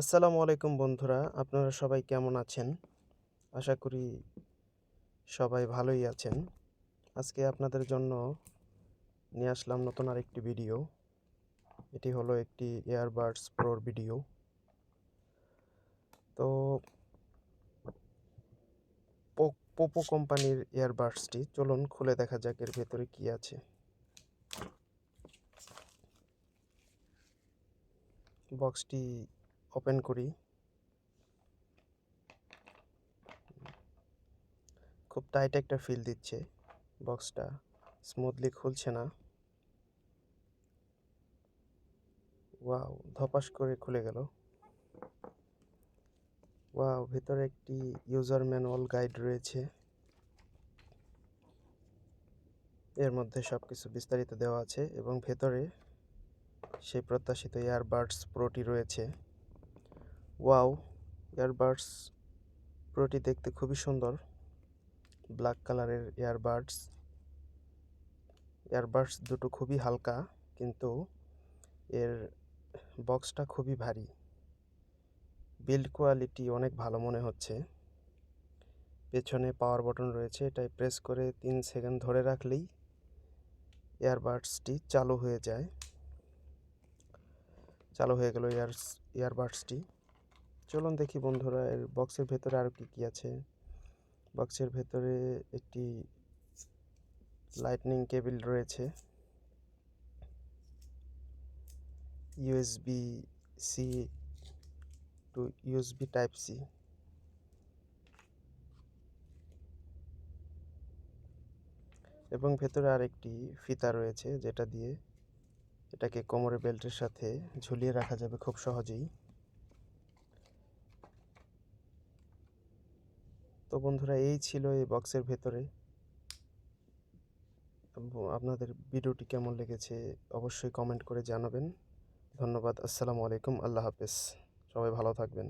আসসালামু আলাইকুম বন্ধুরা, আপনারা সবাই কেমন আছেন? আশা করি সবাই ভালোই আছেন। আজকে আপনাদের জন্য নিয়ে আসলাম নতুন আরেকটি ভিডিও। এটি হলো একটি এয়ারবাডস প্রোর ভিডিও। তো পোপো কোম্পানির এয়ারবাডসটি চলুন খুলে দেখা যাক এর ভেতরে কি আছে। বক্সটি ওপেন করি। খুব টাইট একটা ফিল দিচ্ছে বক্সটা স্মুথলি খুলছে না। ওয়াও ধপাস করে খুলে গেল। ওয়াও ভেতরে একটি ইউজার ম্যানুয়াল গাইড রয়েছে। এর মধ্যে সব কিছু বিস্তারিত দেওয়া আছে এবং ভেতরে সেই প্রত্যাশিত ইয়ারবাডস প্রোটি রয়েছে। ওয়াও ইয়ারবাডস প্রোটি দেখতে খুবই সুন্দর। ব্ল্যাক কালারের ইয়ারবাডস ইয়ারবাডস দুটো খুবই হালকা, কিন্তু এর বক্সটা খুবই ভারী। বিল্ড কোয়ালিটি অনেক ভালো মনে হচ্ছে। পেছনে পাওয়ার বটন রয়েছে, এটাই প্রেস করে তিন সেকেন্ড ধরে রাখলেই এয়ারবাডসটি চালু হয়ে যায়। চালু হয়ে গেল ইয়ার ইয়ারবাডসটি চলুন দেখি বন্ধুরা, এর বক্সের ভেতরে আরও কী কী আছে। বক্সের ভেতরে একটি লাইটনিং কেবিল রয়েছে। USB C to USB type C এবং ভেতরে আরেকটি ফিতা রয়েছে, যেটা দিয়ে এটাকে কোমরে বেল্টের সাথে ঝুলিয়ে রাখা যাবে খুব সহজেই। তো বন্ধুরা, এই ছিল এই বক্সের ভেতরে। আপনাদের ভিডিওটি কেমন লেগেছে অবশ্যই কমেন্ট করে জানাবেন। ধন্যবাদ, আসসালামু আলাইকুম, আল্লাহ হাফেজ। সবাই ভালো থাকবেন।